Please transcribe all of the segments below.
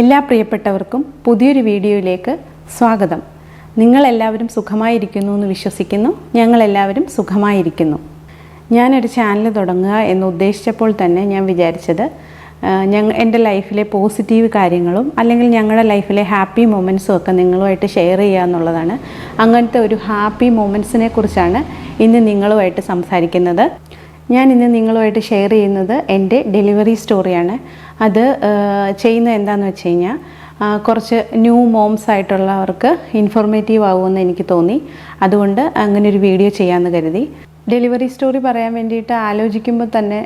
എല്ലാ പ്രിയപ്പെട്ടവർക്കും പുതിയൊരു വീഡിയോയിലേക്ക് സ്വാഗതം. നിങ്ങളെല്ലാവരും സുഖമായിരിക്കുന്നു എന്ന് വിശ്വസിക്കുന്നു. ഞങ്ങളെല്ലാവരും സുഖമായിരിക്കുന്നു. ഞാനൊരു ചാനൽ തുടങ്ങുക എന്ന് ഉദ്ദേശിച്ചപ്പോൾ തന്നെ ഞാൻ വിചാരിച്ചത് ഞങ്ങൾ എന്റെ ലൈഫിലെ പോസിറ്റീവ് കാര്യങ്ങളും അല്ലെങ്കിൽ ഞങ്ങളുടെ ലൈഫിലെ ഹാപ്പി മൊമെന്റ്സും ഒക്കെ നിങ്ങളുമായിട്ട് ഷെയർ ചെയ്യുക എന്നുള്ളതാണ്. അങ്ങനത്തെ ഒരു ഹാപ്പി മൊമെന്റ്സിനെ കുറിച്ചാണ് ഇന്ന് നിങ്ങളുമായിട്ട് സംസാരിക്കുന്നത്. ഞാൻ ഇന്ന് നിങ്ങളുമായിട്ട് ഷെയർ ചെയ്യുന്നത് എന്റെ ഡെലിവറി സ്റ്റോറിയാണ് അത് ചെയ്യുന്നത് എന്താണെന്ന് വെച്ച് കഴിഞ്ഞാൽ കുറച്ച് ന്യൂ മോംസ് ആയിട്ടുള്ളവർക്ക് ഇൻഫോർമേറ്റീവ് ആകുമെന്ന് എനിക്ക് തോന്നി. അതുകൊണ്ട് അങ്ങനെ ഒരു വീഡിയോ ചെയ്യാമെന്ന് കരുതി. ഡെലിവറി സ്റ്റോറി പറയാൻ വേണ്ടിയിട്ട് ആലോചിക്കുമ്പോൾ തന്നെ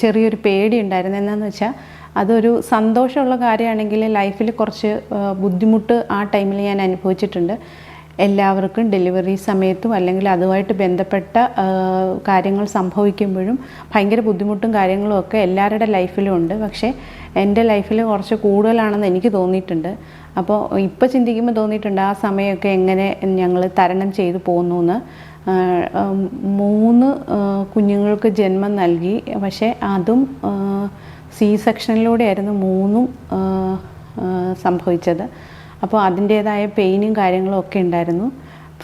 ചെറിയൊരു പേടി ഉണ്ടായിരുന്നു. എന്താണെന്ന് വെച്ചാൽ അതൊരു സന്തോഷമുള്ള കാര്യമാണെങ്കിൽ ലൈഫിൽ കുറച്ച് ബുദ്ധിമുട്ട് ആ ടൈമിൽ ഞാൻ അനുഭവിച്ചിട്ടുണ്ട്. എല്ലാവർക്കും ഡെലിവറി സമയത്തും അല്ലെങ്കിൽ അതുമായിട്ട് ബന്ധപ്പെട്ട കാര്യങ്ങൾ സംഭവിക്കുമ്പോഴും ഭയങ്കര ബുദ്ധിമുട്ടും കാര്യങ്ങളും ഒക്കെ എല്ലാവരുടെ ലൈഫിലും ഉണ്ട്. പക്ഷേ എന്റെ ലൈഫിൽ കുറച്ച് കൂടുതലാണെന്ന് എനിക്ക് തോന്നിയിട്ടുണ്ട്. അപ്പോൾ ഇപ്പോൾ ചിന്തിക്കുമ്പോൾ തോന്നിയിട്ടുണ്ട് ആ സമയമൊക്കെ എങ്ങനെ ഞങ്ങൾ തരണം ചെയ്തു പോകുന്നു എന്ന്. മൂന്ന് കുഞ്ഞുങ്ങൾക്ക് ജന്മം നൽകി. പക്ഷേ അതും സി സെക്ഷനിലൂടെയായിരുന്നു മൂന്നും സംഭവിച്ചത്. അപ്പോൾ അതിന്റേതായ പെയിനും കാര്യങ്ങളും ഒക്കെ ഉണ്ടായിരുന്നു.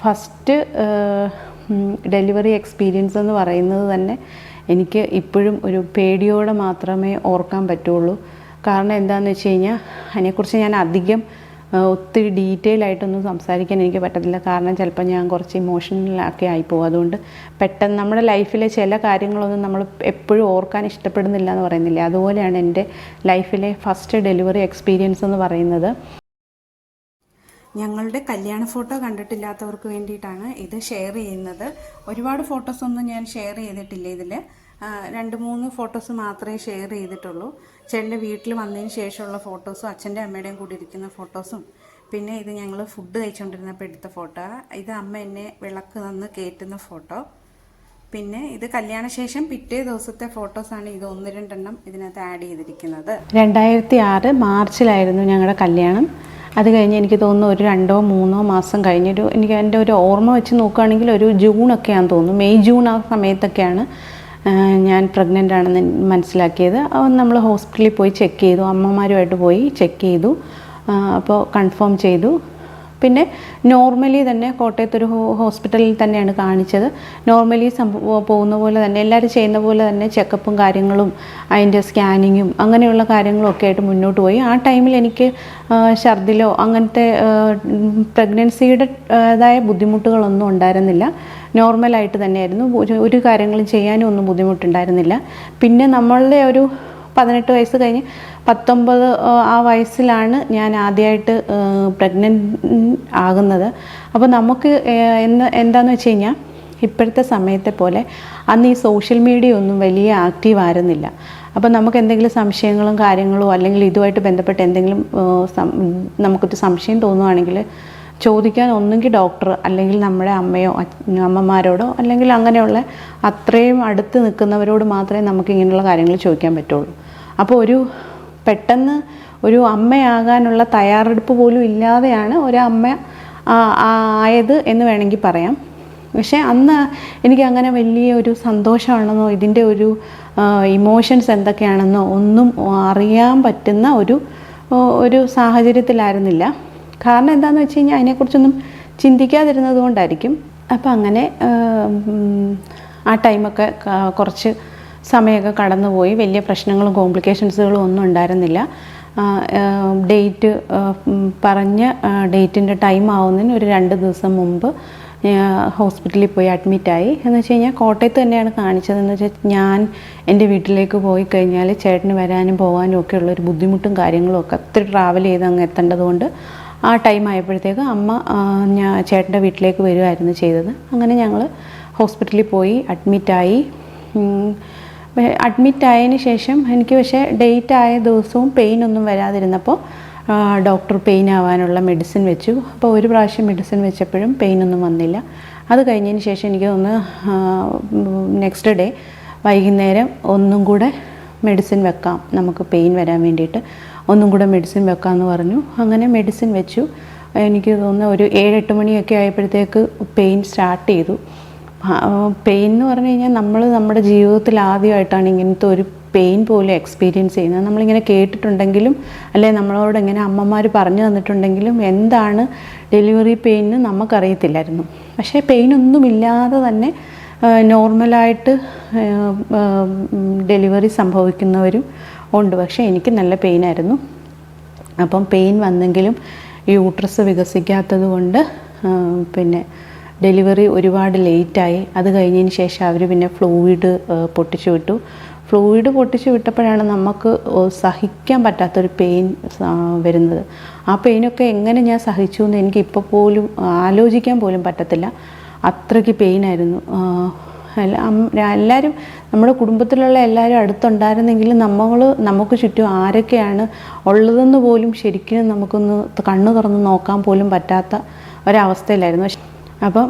ഫസ്റ്റ് ഡെലിവറി എക്സ്പീരിയൻസ് എന്ന് പറയുന്നത് തന്നെ എനിക്ക് ഇപ്പോഴും ഒരു പേടിയോടെ മാത്രമേ ഓർക്കാൻ പറ്റുള്ളൂ. കാരണം എന്താണെന്ന് വെച്ച് കഴിഞ്ഞാൽ അതിനെക്കുറിച്ച് ഞാൻ അധികം ഒത്തിരി ഡീറ്റെയിൽ ആയിട്ടൊന്നും സംസാരിക്കാൻ എനിക്ക് പറ്റത്തില്ല. കാരണം ചിലപ്പോൾ ഞാൻ കുറച്ച് ഇമോഷണലൊക്കെ ആയിപ്പോകും അതുകൊണ്ട് പെട്ടെന്ന് നമ്മുടെ ലൈഫിലെ ചില കാര്യങ്ങളൊന്നും നമ്മൾ എപ്പോഴും ഓർക്കാൻ ഇഷ്ടപ്പെടുന്നില്ല എന്ന് പറയുന്നില്ല. അതുപോലെയാണ് എന്റെ ലൈഫിലെ ഫസ്റ്റ് ഡെലിവറി എക്സ്പീരിയൻസ് എന്ന് പറയുന്നത്. ഞങ്ങളുടെ കല്യാണ ഫോട്ടോ കണ്ടിട്ടില്ലാത്തവർക്ക് വേണ്ടിയിട്ടാണ് ഇത് ഷെയർ ചെയ്യുന്നത്. ഒരുപാട് ഫോട്ടോസൊന്നും ഞാൻ ഷെയർ ചെയ്തിട്ടില്ല ഇതിൽ രണ്ട് മൂന്ന് ഫോട്ടോസ് മാത്രമേ ഷെയർ ചെയ്തിട്ടുള്ളൂ. ചേട്ടന്റെ വീട്ടിൽ വന്നതിന് ശേഷമുള്ള ഫോട്ടോസും അച്ഛന്റെ അമ്മയുടെയും കൂടി ഇരിക്കുന്ന ഫോട്ടോസും പിന്നെ ഇത് ഞങ്ങൾ ഫുഡ് കഴിച്ചുകൊണ്ടിരുന്നപ്പോൾ എടുത്ത ഫോട്ടോ ഇത് അമ്മ എന്നെ വിളക്ക് തന്ന് കയറ്റുന്ന ഫോട്ടോ പിന്നെ ഇത് കല്യാണശേഷം പിറ്റേ ദിവസത്തെ ഫോട്ടോസാണ് ഇത് ഒന്ന് രണ്ടെണ്ണം ഇതിനകത്ത് ആഡ് ചെയ്തിരിക്കുന്നത്. രണ്ടായിരത്തി ആറ് മാർച്ചിലായിരുന്നു ഞങ്ങളുടെ കല്യാണം. അത് കഴിഞ്ഞ് എനിക്ക് തോന്നുന്നു ഒരു രണ്ടോ മൂന്നോ മാസം കഴിഞ്ഞൊരു എനിക്ക് എന്റെ ഒരു ഓർമ്മ വെച്ച് നോക്കുകയാണെങ്കിൽ ഒരു ജൂണൊക്കെയാണെന്ന് തോന്നുന്നു. മെയ് ജൂൺ ആ സമയത്തൊക്കെയാണ് ഞാൻ പ്രഗ്നന്റ് ആണെന്ന് മനസ്സിലാക്കിയത്. നമ്മൾ ഹോസ്പിറ്റലിൽ പോയി ചെക്ക് ചെയ്തു. അമ്മമാരുമായിട്ട് പോയി ചെക്ക് ചെയ്തു. അപ്പോൾ കൺഫേം ചെയ്തു. പിന്നെ നോർമലി തന്നെ കോട്ടയത്തൊരു ഹോസ്പിറ്റലിൽ തന്നെയാണ് കാണിച്ചത്. നോർമലി പോകുന്ന പോലെ തന്നെ എല്ലാവരും ചെയ്യുന്ന പോലെ തന്നെ ചെക്കപ്പും കാര്യങ്ങളും അതിന്റെ സ്കാനിങ്ങും അങ്ങനെയുള്ള കാര്യങ്ങളും ഒക്കെ ആയിട്ട് മുന്നോട്ട് പോയി. ആ ടൈമിൽ എനിക്ക് ഛർദിലോ അങ്ങനത്തെ പ്രഗ്നൻസിയുടെ അതായ ബുദ്ധിമുട്ടുകളൊന്നും ഉണ്ടായിരുന്നില്ല. നോർമലായിട്ട് തന്നെയായിരുന്നു. ഒരു കാര്യങ്ങളും ചെയ്യാനും ഒന്നും ബുദ്ധിമുട്ടുണ്ടായിരുന്നില്ല. പിന്നെ നമ്മളുടെ ഒരു പതിനെട്ട് വയസ്സ് കഴിഞ്ഞ് പത്തൊമ്പത് ആ, വയസ്സിലാണ് ഞാൻ ആദ്യമായിട്ട് പ്രഗ്നന്റ് ആകുന്നത്. അപ്പോൾ നമുക്ക് എന്ന് എന്താണെന്ന് വെച്ച് കഴിഞ്ഞാൽ ഇപ്പോഴത്തെ സമയത്തെ പോലെ അന്ന് ഈ സോഷ്യൽ മീഡിയ ഒന്നും വലിയ ആക്റ്റീവ് ആയിരുന്നില്ല. അപ്പോൾ നമുക്ക് എന്തെങ്കിലും സംശയങ്ങളും കാര്യങ്ങളോ അല്ലെങ്കിൽ ഇതുമായിട്ട് ബന്ധപ്പെട്ട് എന്തെങ്കിലും നമുക്കൊരു സംശയം തോന്നുവാണെങ്കിൽ ചോദിക്കാൻ ഒന്നുകിൽ ഡോക്ടർ അല്ലെങ്കിൽ നമ്മുടെ അമ്മയോ അമ്മമാരോടോ അല്ലെങ്കിൽ അങ്ങനെയുള്ള അത്രയും അടുത്ത് നിൽക്കുന്നവരോട് മാത്രമേ നമുക്ക് ഇങ്ങനെയുള്ള കാര്യങ്ങൾ ചോദിക്കാൻ പറ്റുള്ളൂ. അപ്പോൾ ഒരു പെട്ടെന്ന് ഒരു അമ്മയാകാനുള്ള തയ്യാറെടുപ്പ് പോലും ഇല്ലാതെയാണ് ഒരു അമ്മ ആയത് എന്ന് വേണമെങ്കിൽ പറയാം. പക്ഷേ അന്ന് എനിക്ക് അങ്ങനെ വലിയ ഒരു സന്തോഷമാണെന്നോ ഇതിന്റെ ഒരു ഇമോഷൻസ് എന്തൊക്കെയാണെന്നോ ഒന്നും അറിയാൻ പറ്റുന്ന ഒരു ഒരു സാഹചര്യത്തിലായിരുന്നില്ല. കാരണം എന്താണെന്ന് വെച്ച് കഴിഞ്ഞാൽ അതിനെക്കുറിച്ചൊന്നും ചിന്തിക്കാതിരുന്നത് കൊണ്ടായിരിക്കും. അപ്പം അങ്ങനെ ആ, ടൈമൊക്കെ കുറച്ച് സമയമൊക്കെ കടന്നുപോയി. വലിയ പ്രശ്നങ്ങളും കോംപ്ലിക്കേഷൻസുകളും ഒന്നും ഉണ്ടായിരുന്നില്ല. ഡേറ്റ് പറഞ്ഞ ഡേറ്റിന്റെ ടൈം ആവുന്നതിന് ഒരു രണ്ട് ദിവസം മുമ്പ് ഹോസ്പിറ്റലിൽ പോയി അഡ്മിറ്റായി എന്ന് വെച്ച് കഴിഞ്ഞാൽ കോട്ടയത്ത് തന്നെയാണ് കാണിച്ചതെന്ന് വെച്ചാൽ ഞാൻ എന്റെ വീട്ടിലേക്ക് പോയി കഴിഞ്ഞാൽ ചേട്ടന് വരാനും പോകാനും ഒക്കെ ഉള്ളൊരു ബുദ്ധിമുട്ടും കാര്യങ്ങളും ഒക്കെ ഒത്തിരി ട്രാവൽ ചെയ്ത് അങ്ങ് എത്തേണ്ടതുകൊണ്ട് ആ ടൈം ആയപ്പോഴത്തേക്ക് അമ്മ ഞാൻ ചേട്ടന്റെ വീട്ടിലേക്ക് വരുമായിരുന്നു ചെയ്തത്. അങ്ങനെ ഞങ്ങൾ ഹോസ്പിറ്റലിൽ പോയി അഡ്മിറ്റായി അഡ്മിറ്റ് ആയതിന് ശേഷം എനിക്ക് പക്ഷേ ഡേറ്റ് ആയ ദിവസവും പെയിൻ ഒന്നും വരാതിരുന്നപ്പോൾ ഡോക്ടർ പെയിൻ ആവാനുള്ള മെഡിസിൻ വെച്ചു. അപ്പോൾ ഒരു പ്രാവശ്യം മെഡിസിൻ വെച്ചപ്പോഴും പെയിൻ ഒന്നും വന്നില്ല. അത് കഴിഞ്ഞതിന് ശേഷം എനിക്ക് ഒന്ന് നെക്സ്റ്റ് ഡേ വൈകുന്നേരം ഒന്നും കൂടെ മെഡിസിൻ വെക്കാം. നമുക്ക് പെയിൻ വരാൻ വേണ്ടിയിട്ട് ഒന്നും കൂടെ മെഡിസിൻ വെക്കാമെന്ന് പറഞ്ഞു. അങ്ങനെ മെഡിസിൻ വെച്ചു. എനിക്ക് തോന്നുന്നു ഒരു ഏഴെട്ട് മണിയൊക്കെ ആയപ്പോഴത്തേക്ക് പെയിൻ സ്റ്റാർട്ട് ചെയ്തു. പെയിൻ എന്ന് പറഞ്ഞു കഴിഞ്ഞാൽ നമ്മൾ നമ്മുടെ ജീവിതത്തിൽ ആദ്യമായിട്ടാണ് ഇങ്ങനത്തെ ഒരു പെയിൻ പോലും എക്സ്പീരിയൻസ് ചെയ്യുന്നത്. നമ്മളിങ്ങനെ കേട്ടിട്ടുണ്ടെങ്കിലും അല്ലെ നമ്മളോട് ഇങ്ങനെ അമ്മമാർ പറഞ്ഞു തന്നിട്ടുണ്ടെങ്കിലും എന്താണ് ഡെലിവറി പെയിൻ എന്ന് നമുക്കറിയത്തില്ലായിരുന്നു. പക്ഷേ പെയിനൊന്നുമില്ലാതെ തന്നെ നോർമലായിട്ട് ഡെലിവറി സംഭവിക്കുന്നവരും ഉണ്ട്. പക്ഷേ എനിക്ക് നല്ല പെയിനായിരുന്നു അപ്പം പെയിൻ വന്നെങ്കിലും യൂട്രസ് വികസിക്കാത്തത് കൊണ്ട് പിന്നെ ഡെലിവറി ഒരുപാട് ലേറ്റായി. അത് കഴിഞ്ഞതിന് ശേഷം അവർ പിന്നെ ഫ്ലൂയിഡ് പൊട്ടിച്ചു വിട്ടു. ഫ്ലൂയിഡ് പൊട്ടിച്ചു വിട്ടപ്പോഴാണ് നമുക്ക് സഹിക്കാൻ പറ്റാത്തൊരു പെയിൻ വരുന്നത്. ആ പെയിനൊക്കെ എങ്ങനെ ഞാൻ സഹിച്ചു എന്ന് എനിക്ക് ഇപ്പോൾ പോലും ആലോചിക്കാൻ പോലും പറ്റത്തില്ല. അത്രയ്ക്ക് പെയിനായിരുന്നു. എല്ലാവരും നമ്മുടെ കുടുംബത്തിലുള്ള എല്ലാവരും അടുത്തുണ്ടായിരുന്നെങ്കിലും നമ്മൾ നമുക്ക് ചുറ്റും ആരൊക്കെയാണ് ഉള്ളതെന്ന് പോലും ശരിക്കും നമുക്കൊന്ന് കണ്ണു തുറന്ന് നോക്കാൻ പോലും പറ്റാത്ത ഒരവസ്ഥയിലായിരുന്നു. പക്ഷെ- അപ്പം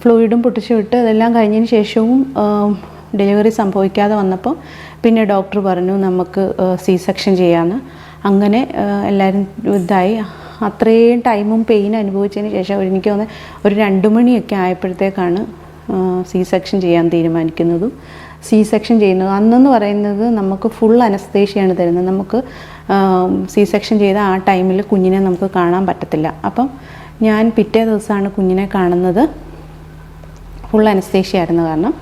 ഫ്ലൂയിഡും പൊട്ടിച്ചു വിട്ട് അതെല്ലാം കഴിഞ്ഞതിന് ശേഷവും ഡെലിവറി സംഭവിക്കാതെ വന്നപ്പോൾ പിന്നെ ഡോക്ടർ പറഞ്ഞു നമുക്ക് സി സെക്ഷൻ ചെയ്യാമെന്ന് അങ്ങനെ എല്ലാവരും ഇതായി. അത്രയും ടൈമും പെയിൻ അനുഭവിച്ചതിന് ശേഷം എനിക്ക് തോന്നുന്നത് ഒരു രണ്ട് മണിയൊക്കെ ആയപ്പോഴത്തേക്കാണ് സി സെക്ഷൻ ചെയ്യാൻ തീരുമാനിക്കുന്നതും. സി സെക്ഷൻ ചെയ്യുന്നത്. അന്നെന്ന് പറയുന്നത് നമുക്ക് ഫുൾ അനസ്തേഷ്യയാണ് തരുന്നത്. നമുക്ക് സി സെക്ഷൻ ചെയ്ത ആ ടൈമിൽ കുഞ്ഞിനെ നമുക്ക് കാണാൻ പറ്റത്തില്ല. അപ്പം ഞാൻ പിറ്റേ ദിവസമാണ് കുഞ്ഞിനെ കാണുന്നത്. ഫുൾ അനസ്തേഷ്യ ആയിരുന്നു കാരണം.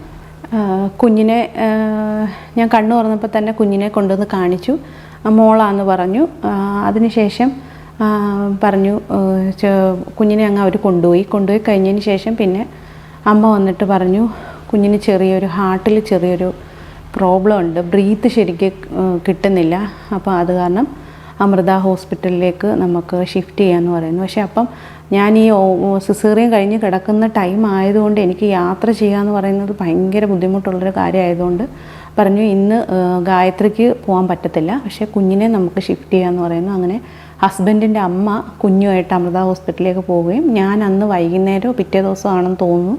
കുഞ്ഞിനെ ഞാൻ കണ്ണു തുറന്നപ്പോൾ തന്നെ കുഞ്ഞിനെ കൊണ്ടുവന്ന് കാണിച്ചു. മോളാന്ന് പറഞ്ഞു. അതിനുശേഷം പറഞ്ഞു കുഞ്ഞിനെ അങ്ങ് അവർ കൊണ്ടുപോയി. കൊണ്ടുപോയി കഴിഞ്ഞതിന് ശേഷം പിന്നെ അമ്മ വന്നിട്ട് പറഞ്ഞു കുഞ്ഞിന് ചെറിയൊരു ഹാർട്ടിൽ ചെറിയൊരു പ്രോബ്ലം ഉണ്ട്. ബ്രീത്ത് ശരിക്ക് കിട്ടുന്നില്ല. അപ്പോൾ അത് കാരണം അമൃത ഹോസ്പിറ്റലിലേക്ക് നമുക്ക് ഷിഫ്റ്റ് ചെയ്യാമെന്ന് പറയുന്നു. പക്ഷേ അപ്പം ഞാൻ ഈ സിസേറിയൻ കഴിഞ്ഞ് കിടക്കുന്ന ടൈം ആയതുകൊണ്ട് എനിക്ക് യാത്ര ചെയ്യുക എന്ന് പറയുന്നത് ഭയങ്കര ബുദ്ധിമുട്ടുള്ളൊരു കാര്യമായതുകൊണ്ട് പറഞ്ഞു ഇന്ന് ഗായത്രിക്ക് പോകാൻ പറ്റത്തില്ല. പക്ഷേ കുഞ്ഞിനെ നമുക്ക് ഷിഫ്റ്റ് ചെയ്യാമെന്ന് പറയുന്നു. അങ്ങനെ ഹസ്ബൻഡിന്റെ അമ്മ കുഞ്ഞുമായിട്ട് അമൃത ഹോസ്പിറ്റലിലേക്ക് പോവുകയും ഞാൻ അന്ന് വൈകുന്നേരം പിറ്റേ ദിവസമാണെന്ന് തോന്നുന്നു.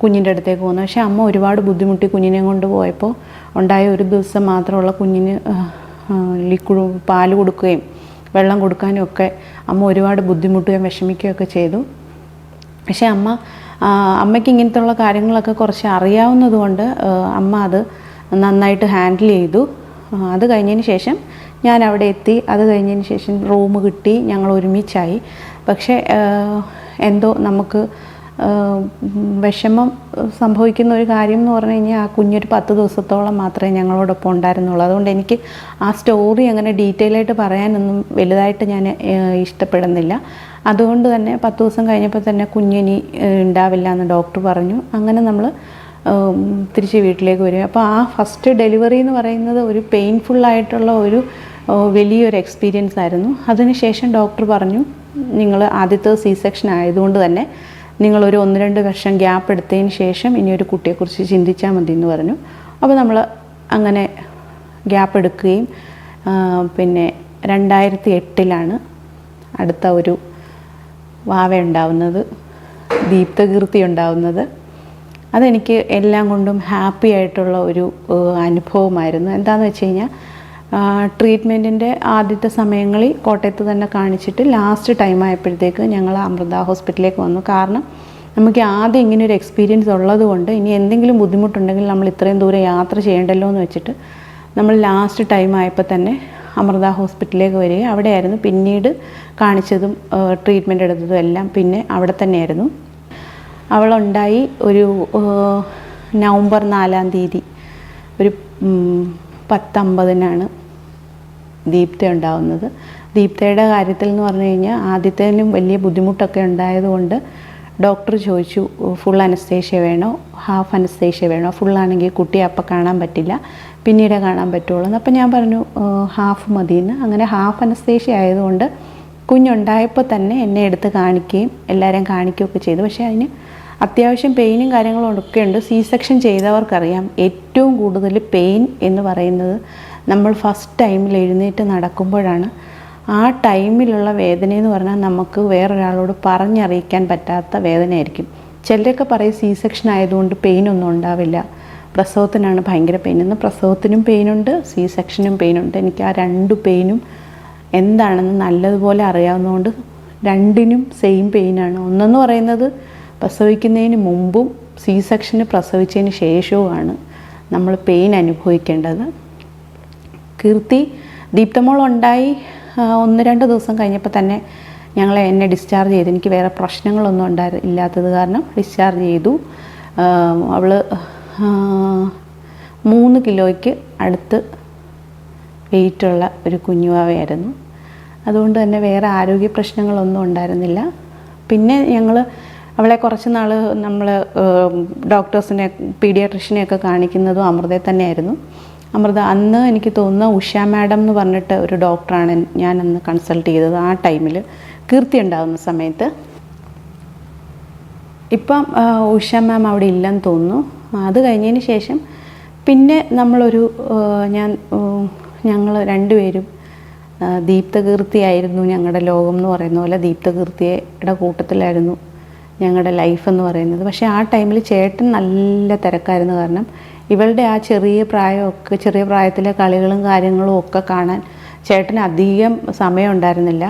കുഞ്ഞിന്റെ അടുത്തേക്ക് പോകുന്നത് പക്ഷേ അമ്മ ഒരുപാട് ബുദ്ധിമുട്ടി കുഞ്ഞിനെ കൊണ്ട് പോയപ്പോൾ ഉണ്ടായ ഒരു ദിവസം മാത്രമുള്ള കുഞ്ഞിന് ലിക്വിഡ് പാൽ കൊടുക്കുകയും വെള്ളം കൊടുക്കാനും ഒക്കെ അമ്മ ഒരുപാട് ബുദ്ധിമുട്ടുകയും വിഷമിക്കുകയൊക്കെ ചെയ്തു. പക്ഷേ അമ്മ അമ്മയ്ക്ക് ഇങ്ങനത്തുള്ള കാര്യങ്ങളൊക്കെ കുറച്ച് അറിയാവുന്നതുകൊണ്ട് അമ്മ അത് നന്നായിട്ട് ഹാൻഡിൽ ചെയ്തു. അത് കഴിഞ്ഞതിന് ശേഷം ഞാൻ അവിടെ എത്തി. അത് കഴിഞ്ഞതിന് ശേഷം റൂം കിട്ടി. ഞങ്ങൾ ഒരുമിച്ചായി. പക്ഷേ എന്തോ നമുക്ക് വിഷമം സംഭവിക്കുന്ന ഒരു കാര്യം എന്ന് പറഞ്ഞു കഴിഞ്ഞാൽ ആ കുഞ്ഞൊരു പത്ത് ദിവസത്തോളം മാത്രമേ ഞങ്ങളോടൊപ്പം ഉണ്ടായിരുന്നുള്ളൂ. അതുകൊണ്ട് എനിക്ക് ആ സ്റ്റോറി അങ്ങനെ ഡീറ്റെയിൽ ആയിട്ട് പറയാനൊന്നും വലുതായിട്ട് ഞാൻ ഇഷ്ടപ്പെടുന്നില്ല. അതുകൊണ്ട് തന്നെ പത്ത് ദിവസം കഴിഞ്ഞപ്പോൾ തന്നെ കുഞ്ഞിനി ഉണ്ടാവില്ല എന്ന് ഡോക്ടർ പറഞ്ഞു. അങ്ങനെ നമ്മൾ തിരിച്ച് വീട്ടിലേക്ക് വരും അപ്പോൾ ആ ഫസ്റ്റ് ഡെലിവറി എന്ന് പറയുന്നത് ഒരു പെയിൻഫുള്ളായിട്ടുള്ള ഒരു വലിയൊരു എക്സ്പീരിയൻസ് ആയിരുന്നു. അതിനുശേഷം ഡോക്ടർ പറഞ്ഞു നിങ്ങൾ ആദ്യത്തെ സി സെക്ഷൻ ആയതുകൊണ്ട് തന്നെ നിങ്ങളൊരു ഒന്ന് രണ്ട് വർഷം ഗ്യാപ്പ് എടുത്തതിന് ശേഷം ഇനി ഒരു കുട്ടിയെക്കുറിച്ച് ചിന്തിച്ചാൽ മതി എന്ന് പറഞ്ഞു. അപ്പോൾ നമ്മൾ അങ്ങനെ ഗ്യാപ്പ് എടുക്കുകയും പിന്നെ രണ്ടായിരത്തി എട്ടിലാണ് അടുത്ത ഒരു വാവ ഉണ്ടാവുന്നത് ദീപ്തകീർത്തി ഉണ്ടാവുന്നത്. അതെനിക്ക് എല്ലാം കൊണ്ടും ഹാപ്പി ആയിട്ടുള്ള ഒരു അനുഭവമായിരുന്നു. എന്താണെന്ന് വെച്ച് കഴിഞ്ഞാൽ ട്രീറ്റ്മെന്റിന്റെ ആദ്യത്തെ സമയങ്ങളിൽ കോട്ടയത്ത് തന്നെ കാണിച്ചിട്ട് ലാസ്റ്റ് ടൈം ആയപ്പോഴത്തേക്ക് ഞങ്ങൾ അമൃത ഹോസ്പിറ്റലിലേക്ക് വന്നു. കാരണം നമുക്ക് ആദ്യം ഇങ്ങനെ ഒരു എക്സ്പീരിയൻസ് ഉള്ളത് കൊണ്ട് ഇനി എന്തെങ്കിലും ബുദ്ധിമുട്ടുണ്ടെങ്കിൽ നമ്മൾ ഇത്രയും ദൂരം യാത്ര ചെയ്യേണ്ടല്ലോ എന്ന് വെച്ചിട്ട് നമ്മൾ ലാസ്റ്റ് ടൈം ആയപ്പോൾ തന്നെ അമൃത ഹോസ്പിറ്റലിലേക്ക് വരിക അവിടെയായിരുന്നു പിന്നീട് കാണിച്ചതും ട്രീറ്റ്മെന്റ് എടുത്തതും എല്ലാം പിന്നെ അവിടെ തന്നെയായിരുന്നു. അവളുണ്ടായി ഒരു നവംബർ നാലാം തീയതി ഒരു പത്തമ്പതിനാണ്. ദീപ്ത ഉണ്ടാവുന്നത് ദീപ്തയുടെ കാര്യത്തിൽ എന്ന് പറഞ്ഞു കഴിഞ്ഞാൽ ആദ്യത്തേനും വലിയ ബുദ്ധിമുട്ടൊക്കെ ഉണ്ടായതുകൊണ്ട് ഡോക്ടർ ചോദിച്ചു ഫുൾ അനസ്തേഷ്യ വേണോ? ഹാഫ് അനസ്തേഷ്യ വേണോ? ഫുള്ളാണെങ്കിൽ കുട്ടിയെ അപ്പം കാണാൻ പറ്റില്ല. പിന്നീട് കാണാൻ പറ്റുള്ളൂ. അപ്പം ഞാൻ പറഞ്ഞു ഹാഫ് മതിയെന്ന് അങ്ങനെ ഹാഫ് അനസ്തേഷ്യ ആയതുകൊണ്ട് കുഞ്ഞുണ്ടായപ്പോൾ തന്നെ എന്നെ എടുത്ത് കാണിക്കുകയും എല്ലാവരെയും കാണിക്കുകയൊക്കെ ചെയ്തു. പക്ഷേ അതിന് അത്യാവശ്യം പെയിനും കാര്യങ്ങളും ഒക്കെ ഉണ്ട്. സി സെക്ഷൻ ചെയ്തവർക്കറിയാം ഏറ്റവും കൂടുതൽ പെയിൻ എന്ന് പറയുന്നത് നമ്മൾ ഫസ്റ്റ് ടൈമിൽ എഴുന്നേറ്റ് നടക്കുമ്പോഴാണ് ആ ടൈമിലുള്ള വേദന എന്ന് പറഞ്ഞാൽ നമുക്ക് വേറൊരാളോട് പറഞ്ഞറിയിക്കാൻ പറ്റാത്ത വേദനയായിരിക്കും. ചിലരൊക്കെ പറയും സി സെക്ഷൻ ആയതുകൊണ്ട് പെയിനൊന്നും ഉണ്ടാവില്ല. പ്രസവത്തിനാണ് ഭയങ്കര പെയിൻ എന്ന് പ്രസവത്തിനും പെയിനുണ്ട് സി സെക്ഷനും പെയിനുണ്ട് എനിക്ക് ആ രണ്ട് പെയിനും എന്താണെന്ന് നല്ലതുപോലെ അറിയാവുന്നതുകൊണ്ട് രണ്ടിനും സെയിം പെയിനാണ് ഒന്നെന്ന് പറയുന്നത് പ്രസവിക്കുന്നതിന് മുമ്പും സി സെക്ഷന് പ്രസവിച്ചതിന് ശേഷവുമാണ് നമ്മൾ പെയിൻ അനുഭവിക്കേണ്ടത്. കീർത്തി ദീപ്തമോൾ ഉണ്ടായി ഒന്ന് രണ്ട് ദിവസം കഴിഞ്ഞപ്പോൾ തന്നെ ഞങ്ങളെ എന്നെ ഡിസ്ചാർജ് ചെയ്തു. എനിക്ക് വേറെ പ്രശ്നങ്ങളൊന്നും ഉണ്ടായി ഇല്ലാത്തത് കാരണം ഡിസ്ചാർജ് ചെയ്തു. അവൾ മൂന്ന് കിലോയ്ക്ക് അടുത്ത് വെയിറ്റുള്ള ഒരു കുഞ്ഞുവാവയായിരുന്നു. അതുകൊണ്ട് തന്നെ വേറെ ആരോഗ്യ പ്രശ്നങ്ങളൊന്നും ഉണ്ടായിരുന്നില്ല. പിന്നെ ഞങ്ങൾ അവളെ കുറച്ച് നാൾ നമ്മൾ ഡോക്ടേഴ്സിനെ പീഡിയാട്രിഷ്യനെയൊക്കെ കാണിക്കുന്നതും അമൃതയെ തന്നെയായിരുന്നു. അമൃത അന്ന് എനിക്ക് തോന്നുന്ന ഉഷ മാഡം എന്ന് പറഞ്ഞിട്ട് ഒരു ഡോക്ടറാണ് ഞാൻ അന്ന് കൺസൾട്ട് ചെയ്തത് ആ ടൈമിൽ കീർത്തി ഉണ്ടാകുന്ന സമയത്ത്. ഇപ്പം ഉഷ മാം അവിടെ ഇല്ലെന്ന് തോന്നുന്നു. അത് കഴിഞ്ഞതിന് ശേഷം പിന്നെ നമ്മളൊരു ഞാൻ ഞങ്ങൾ രണ്ടുപേരും ദീപ്തകീർത്തിയായിരുന്നു ഞങ്ങളുടെ ലോകം എന്ന് പറയുന്ന പോലെ. ദീപ്തകീർത്തിയുടെ കൂട്ടത്തിലായിരുന്നു ഞങ്ങളുടെ ലൈഫ് എന്ന് പറയുന്നത്. പക്ഷേ ആ ടൈമിൽ ചേട്ടൻ നല്ല തിരക്കായിരുന്നു കാരണം ഇവളുടെ ആ ചെറിയ പ്രായമൊക്കെ ചെറിയ പ്രായത്തിലെ കളികളും കാര്യങ്ങളും ഒക്കെ കാണാൻ ചേട്ടന് അധികം സമയം ഉണ്ടായിരുന്നില്ല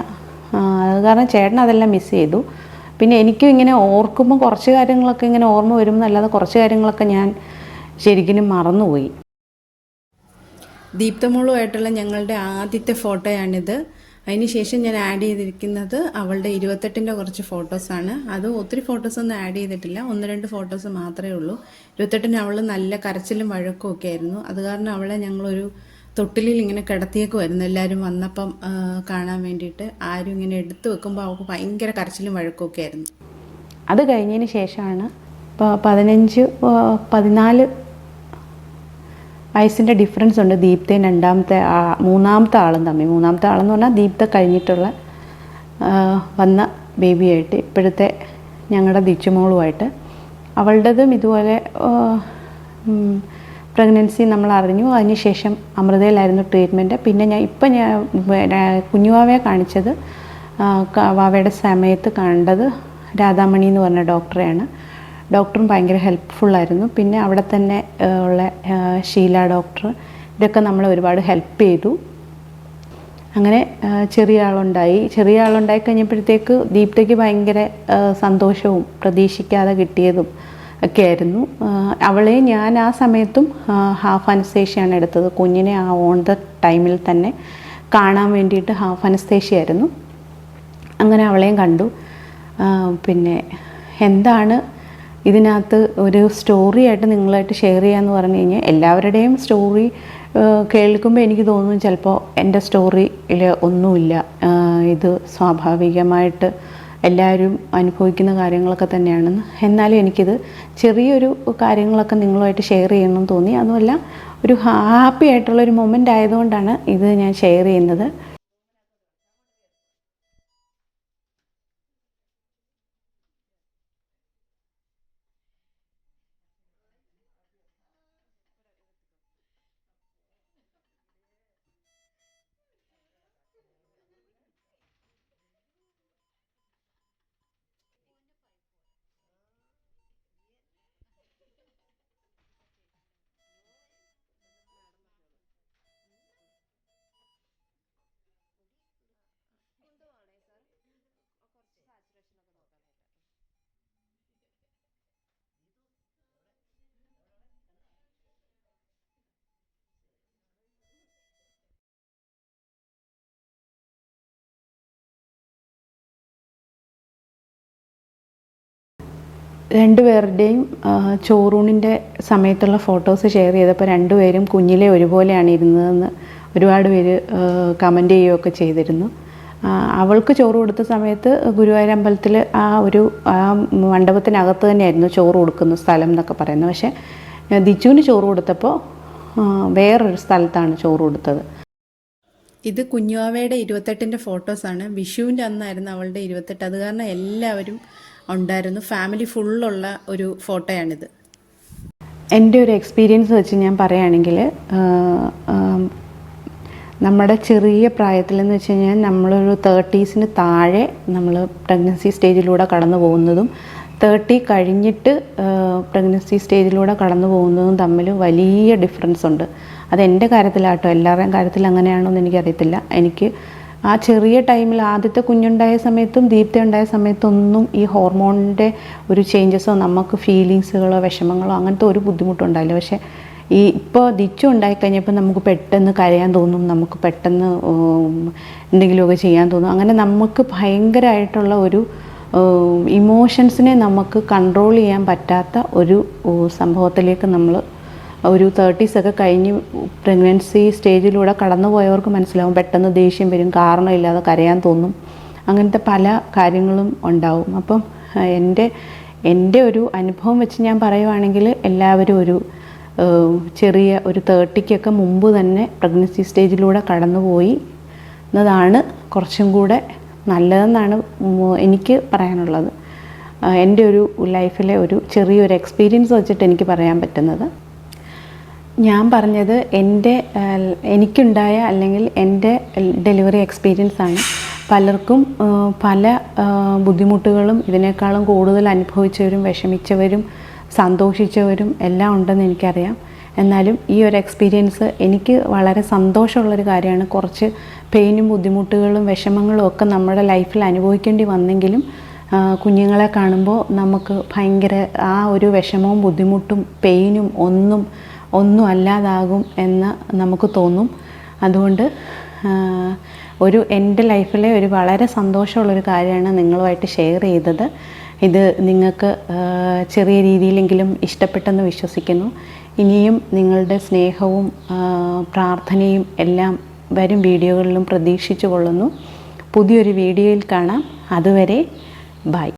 അത് കാരണം ചേട്ടൻ അതെല്ലാം മിസ് ചെയ്തു. പിന്നെ എനിക്കും ഇങ്ങനെ ഓർക്കുമ്പോൾ കുറച്ച് കാര്യങ്ങളൊക്കെ ഇങ്ങനെ ഓർമ്മ വരും എന്നല്ലാതെ കുറച്ച് കാര്യങ്ങളൊക്കെ ഞാൻ ശരിക്കും മറന്നുപോയി. ദീപ്തമോളുമായിട്ടുള്ള ഞങ്ങളുടെ ആദ്യത്തെ ഫോട്ടോയാണിത്. അതിനുശേഷം ഞാൻ ആഡ് ചെയ്തിരിക്കുന്നത് അവളുടെ ഇരുപത്തെട്ടിന്റെ കുറച്ച് ഫോട്ടോസാണ് അത് ഒത്തിരി ഫോട്ടോസൊന്നും ആഡ് ചെയ്തിട്ടില്ല. ഒന്ന് രണ്ട് ഫോട്ടോസ് മാത്രമേ ഉള്ളൂ. ഇരുപത്തെട്ടിന് അവൾ നല്ല കരച്ചിലും വഴക്കും ഒക്കെ ആയിരുന്നു. അത് കാരണം അവളെ ഞങ്ങളൊരു തൊട്ടിലിൽ ഇങ്ങനെ കിടത്തിയേക്കുമായിരുന്നു എല്ലാവരും വന്നപ്പം കാണാൻ വേണ്ടിയിട്ട് ആരും ഇങ്ങനെ എടുത്തു വെക്കുമ്പോൾ അവൾക്ക് ഭയങ്കര കരച്ചിലും വഴക്കും ഒക്കെ ആയിരുന്നു. അത് കഴിഞ്ഞതിന് ശേഷമാണ് ഇപ്പോൾ പതിനഞ്ച് പതിനാല് വയസ്സിന്റെ ഡിഫറൻസ് ഉണ്ട്. ദീപ്തയും രണ്ടാമത്തെ മൂന്നാമത്തെ ആളും തമ്മിൽ. മൂന്നാമത്തെ ആളെന്ന് പറഞ്ഞാൽ ദീപ്ത കഴിഞ്ഞിട്ടുള്ള വന്ന ബേബിയായിട്ട് ഇപ്പോഴത്തെ ഞങ്ങളുടെ ദിച്ചുമോളുമായിട്ട്. അവളുടേതും ഇതുപോലെ പ്രഗ്നൻസി നമ്മൾ അറിഞ്ഞു. അതിനുശേഷം അമൃതയിലായിരുന്നു ട്രീറ്റ്മെന്റ് പിന്നെ ഞാൻ ഇപ്പം ഞാൻ കുഞ്ഞുവാവയെ കാണിച്ചത് വാവയുടെ സമയത്ത് കണ്ടത് രാധാമണി എന്ന് പറഞ്ഞ ഡോക്ടറെയാണ് ഡോക്ടറും ഭയങ്കര ഹെൽപ്ഫുള്ളായിരുന്നു പിന്നെ അവിടെ തന്നെ ഉള്ള ഷീല ഡോക്ടർ ഇതൊക്കെ നമ്മളെ ഒരുപാട് ഹെൽപ്പ് ചെയ്തു. അങ്ങനെ ചെറിയ ആളുണ്ടായി. ചെറിയ ആളുണ്ടായി കഴിഞ്ഞപ്പോഴത്തേക്ക് ദീപ്തയ്ക്ക് ഭയങ്കര സന്തോഷവും പ്രതീക്ഷിക്കാതെ കിട്ടിയതും ഒക്കെ ആയിരുന്നു. അവളെ ഞാൻ ആ സമയത്തും ഹാഫ് അനസ്തേഷ്യയാണ് എടുത്തത്. കുഞ്ഞിനെ ആ ഓൺ ദ ടൈമിൽ തന്നെ കാണാൻ വേണ്ടിയിട്ട് ഹാഫ് അനസ്തേഷ്യ അങ്ങനെ അവളെയും കണ്ടു. പിന്നെ എന്താണ് ഇതിനകത്ത് ഒരു സ്റ്റോറി ആയിട്ട് നിങ്ങളായിട്ട് ഷെയർ ചെയ്യാന്ന് പറഞ്ഞു കഴിഞ്ഞാൽ എല്ലാവരുടെയും സ്റ്റോറി കേൾക്കുമ്പോൾ എനിക്ക് തോന്നും ചിലപ്പോൾ എന്റെ സ്റ്റോറിയിൽ ഒന്നുമില്ല. ഇത് സ്വാഭാവികമായിട്ട് എല്ലാവരും അനുഭവിക്കുന്ന കാര്യങ്ങളൊക്കെ തന്നെയാണെന്ന്. എന്നാലും എനിക്കിത് ചെറിയൊരു കാര്യങ്ങളൊക്കെ നിങ്ങളുമായിട്ട് ഷെയർ ചെയ്യണമെന്ന് തോന്നി. അതുമല്ല ഒരു ഹാപ്പി ആയിട്ടുള്ള ഒരു മൊമെന്റ് ആയതുകൊണ്ടാണ് ഇത് ഞാൻ ഷെയർ ചെയ്യുന്നത്. രണ്ടുപേരുടെയും ചോറൂണിന്റെ സമയത്തുള്ള ഫോട്ടോസ് ഷെയർ ചെയ്തപ്പോൾ രണ്ടുപേരും കുഞ്ഞിലെ ഒരുപോലെയാണ് ഇരുന്നതെന്ന് ഒരുപാട് പേര് കമന്റ് ചെയ്യുകയൊക്കെ ചെയ്തിരുന്നു. അവൾക്ക് ചോറ് കൊടുത്ത സമയത്ത് ഗുരുവായൂർ അമ്പലത്തിൽ ആ ഒരു ആ മണ്ഡപത്തിനകത്ത് തന്നെയായിരുന്നു ചോറ് കൊടുക്കുന്ന സ്ഥലം എന്നൊക്കെ പറയുന്നത്. പക്ഷേ ദിച്ചുവിന് ചോറ് കൊടുത്തപ്പോൾ വേറൊരു സ്ഥലത്താണ് ചോറ് കൊടുത്തത്. ഇത് കുഞ്ഞുവാവയുടെ ഇരുപത്തെട്ടിന്റെ ഫോട്ടോസാണ്. വിഷുവിന്റെ അന്നായിരുന്നു അവളുടെ ഇരുപത്തെട്ട്. അത് കാരണം എല്ലാവരും ഉണ്ടായിരുന്നു. ഫാമിലി ഫുള്ളുള്ള ഒരു ഫോട്ടോയാണിത്. എന്റെ ഒരു എക്സ്പീരിയൻസ് വെച്ച് ഞാൻ പറയുകയാണെങ്കിൽ നമ്മുടെ ചെറിയ പ്രായത്തിലെന്ന് വെച്ച് കഴിഞ്ഞാൽ നമ്മളൊരു തേർട്ടീസിന് താഴെ നമ്മൾ പ്രഗ്നൻസി സ്റ്റേജിലൂടെ കടന്നു പോകുന്നതും തേർട്ടി കഴിഞ്ഞിട്ട് പ്രഗ്നൻസി സ്റ്റേജിലൂടെ കടന്നു പോകുന്നതും തമ്മിൽ വലിയ ഡിഫറൻസ് ഉണ്ട്. അത് എന്റെ കാര്യത്തിലാട്ടോ എല്ലാവരുടെയും കാര്യത്തിൽ അങ്ങനെയാണോ എന്ന് എനിക്കറിയത്തില്ല. എനിക്ക് ആ ചെറിയ ടൈമിൽ ആദ്യത്തെ കുഞ്ഞുണ്ടായ സമയത്തും ദീപ്തി ഉണ്ടായ സമയത്തൊന്നും ഈ ഹോർമോണിന്റെ ഒരു ചേഞ്ചസോ നമുക്ക് ഫീലിങ്സുകളോ വിഷമങ്ങളോ അങ്ങനത്തെ ഒരു ബുദ്ധിമുട്ടുണ്ടായില്ല പക്ഷേ ഈ ഇപ്പോൾ ദിച്ചു ഉണ്ടായിക്കഴിഞ്ഞപ്പോൾ നമുക്ക് പെട്ടെന്ന് കരയാൻ തോന്നും നമുക്ക് പെട്ടെന്ന് എന്തെങ്കിലുമൊക്കെ ചെയ്യാൻ തോന്നും. അങ്ങനെ നമുക്ക് ഭയങ്കരമായിട്ടുള്ള ഒരു ഇമോഷൻസിനെ നമുക്ക് കൺട്രോൾ ചെയ്യാൻ പറ്റാത്ത ഒരു സംഭവത്തിലേക്ക് നമ്മൾ ഒരു തേർട്ടീസ് ഒക്കെ കഴിഞ്ഞ് പ്രഗ്നൻസി സ്റ്റേജിലൂടെ കടന്നു പോയവർക്ക് മനസ്സിലാവും. പെട്ടെന്ന് ദേഷ്യം വരും കാരണമില്ലാതെ കരയാൻ തോന്നും. അങ്ങനത്തെ പല കാര്യങ്ങളും ഉണ്ടാവും. അപ്പം എന്റെ എന്റെ ഒരു അനുഭവം വെച്ച് ഞാൻ പറയുവാണെങ്കിൽ എല്ലാവരും ഒരു ചെറിയ ഒരു തേർട്ടിക്കൊക്കെ മുമ്പ് തന്നെ പ്രഗ്നൻസി സ്റ്റേജിലൂടെ കടന്നുപോയി എന്നതാണ് കുറച്ചും കൂടെ നല്ലതെന്നാണ് എനിക്ക് പറയാനുള്ളത്. എന്റെ ഒരു ലൈഫിലെ ഒരു ചെറിയൊരു എക്സ്പീരിയൻസ് വെച്ചിട്ട് എനിക്ക് പറയാൻ പറ്റുന്നത്. ഞാൻ പറഞ്ഞത് എന്റെ എനിക്കുണ്ടായ അല്ലെങ്കിൽ എന്റെ ഡെലിവറി എക്സ്പീരിയൻസ് ആണ്. പലർക്കും പല ബുദ്ധിമുട്ടുകളും ഇതിനേക്കാളും കൂടുതൽ അനുഭവിച്ചവരും വിഷമിച്ചവരും സന്തോഷിച്ചവരും എല്ലാം ഉണ്ടെന്ന് എനിക്കറിയാം. എന്നാലും ഈ ഒരു എക്സ്പീരിയൻസ് എനിക്ക് വളരെ സന്തോഷമുള്ളൊരു കാര്യമാണ്. കുറച്ച് പെയിനും ബുദ്ധിമുട്ടുകളും വിഷമങ്ങളും ഒക്കെ നമ്മുടെ ലൈഫിൽ അനുഭവിക്കേണ്ടി വന്നെങ്കിലും കുഞ്ഞുങ്ങളെ കാണുമ്പോൾ നമുക്ക് ഭയങ്കര ആ ഒരു വിഷമവും ബുദ്ധിമുട്ടും പെയിനും ഒന്നും ഒന്നും അല്ലാതാകും എന്ന് നമുക്ക് തോന്നും. അതുകൊണ്ട് ഒരു എന്റെ ലൈഫിലെ ഒരു വളരെ സന്തോഷമുള്ളൊരു കാര്യമാണ് നിങ്ങളുമായിട്ട് ഷെയർ ചെയ്തത്. ഇത് നിങ്ങൾക്ക് ചെറിയ രീതിയിലെങ്കിലും ഇഷ്ടപ്പെട്ടെന്ന് വിശ്വസിക്കുന്നു. ഇനിയും നിങ്ങളുടെ സ്നേഹവും പ്രാർത്ഥനയും എല്ലാം വരും വീഡിയോകളിലും പ്രതീക്ഷിച്ചു കൊള്ളുന്നു പുതിയൊരു വീഡിയോയിൽ കാണാം. അതുവരെ ബൈ.